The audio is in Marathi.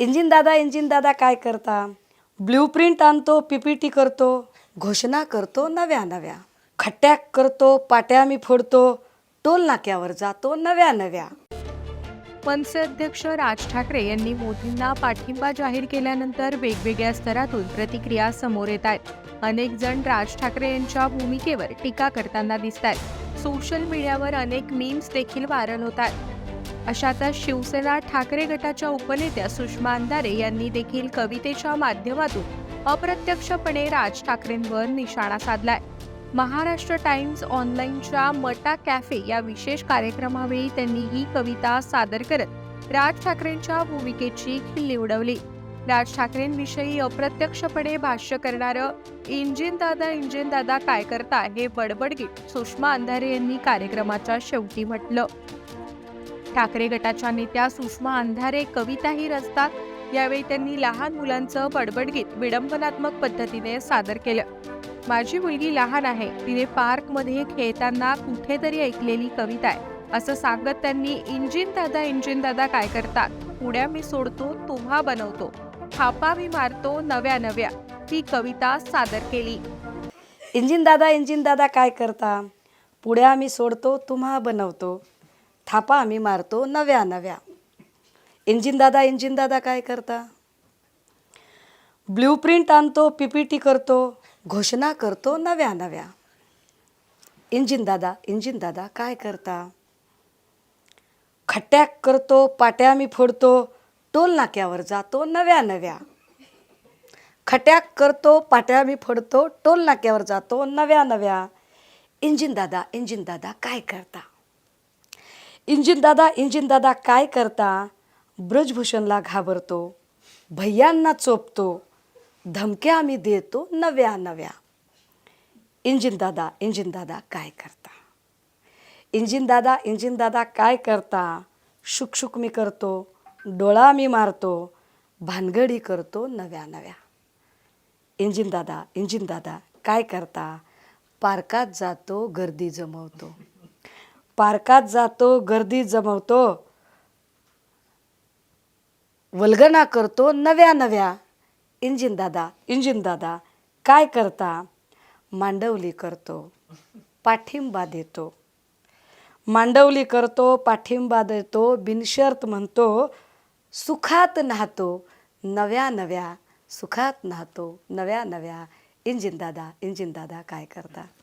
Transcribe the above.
इंजिन दादा इंजिन दादा काय करता? ब्ल्यू प्रिंट आणतो पी पी टी करतो घोषणा करतो नव्या नव्या. खट्ट्याक करतो पाट्या मी फोडतो टोल नाक्यावर जातो नव्या नव्या. मनसे अध्यक्ष राज ठाकरे यांनी मोदींना पाठिंबा जाहीर केल्यानंतर वेगवेगळ्या स्तरातून प्रतिक्रिया समोर येत आहेत. अनेक जण राज ठाकरे यांच्या भूमिकेवर टीका करताना दिसत आहेत. सोशल मीडियावर अनेक मीम्स देखील व्हायरल होत आहेत. अशातच शिवसेना ठाकरे गटाच्या उपनेत्या सुषमा अंधारे यांनी देखील कवितेच्या माध्यमातून अप्रत्यक्षपणे राज ठाकरेंवर निशाणा साधलाय. महाराष्ट्र टाइम्स ऑनलाईनच्या मटा कॅफे या विशेष कार्यक्रमावेळी त्यांनी ही कविता सादर करत राज ठाकरेंच्या भूमिकेची खिल्ली उडवली. राज ठाकरेंविषयी अप्रत्यक्षपणे भाष्य करणारं इंजिन दादा इंजिन दादा काय करता हे बडबडगीत सुषमा अंधारे यांनी कार्यक्रमाच्या शेवटी म्हटलं. ठाकरे गटाच्या नेत्या सुषमा अंधारे कविताही रचतात. यावेळी त्यांनी लहान मुलांचं बडबडगीत विडंबनात्मक पद्धतीने सादर केलं. माझी मुलगी लहान आहे. तिने पार्कमध्ये खेळताना कुठेतरी ऐकलेली कविता आहे. असं सांगत त्यांनी इंजिन दादा इंजिन दादा काय करतात? पुड्या मी सोडतो तुम्हा बनवतो. थापा मी मारतो नव्या नव्या. ती कविता सादर केली. इंजिन दादा इंजिन दादा काय करता? पुढे मी सोडतो तुम्हा बनवतो. थापा आम्ही मारतो नव्या नव्या. इंजिन दादा इंजिन दादा काय करता? ब्ल्यू प्रिंट आणतो पीपीटी करतो घोषणा करतो नव्या नव्या. इंजिन दादा इंजिन दादा काय करता? खट्ट्याक करतो पाट्या मी फोडतो टोल नाक्यावर जातो नव्या नव्या. खट्याक करतो पाट्या मी फोडतो टोल नाक्यावर जातो नव्या नव्या. इंजिन दादा इंजिन दादा काय करता? इंजिन दादा इंजिन दादा काय करता? ब्रजभूषणला घाबरतो भैयांना चोपतो धमक्या आम्ही देतो नव्या नव्या. इंजिन दादा इंजिन दादा काय करता? इंजिन दादा इंजिन दादा काय करता? शुकशुक मी करतो डोळा मी मारतो भानगडी करतो नव्या नव्या. इंजिन दादा इंजिन दादा काय करता? पार्कात जातो गर्दी जमवतो. पार्कात जातो गर्दी जमवतो. वल्गना करतो नव्या नव्या. इंजिन दादा इंजिन दादा काय करता? मांडवली करतो पाठिंबा देतो. मांडवली करतो पाठिंबा देतो बिनशर्त म्हणतो सुखात नाहतो नव्या नव्या सुखात नाहतो नव्या नव्या. इंजिन दादा इंजिन दादा काय करता?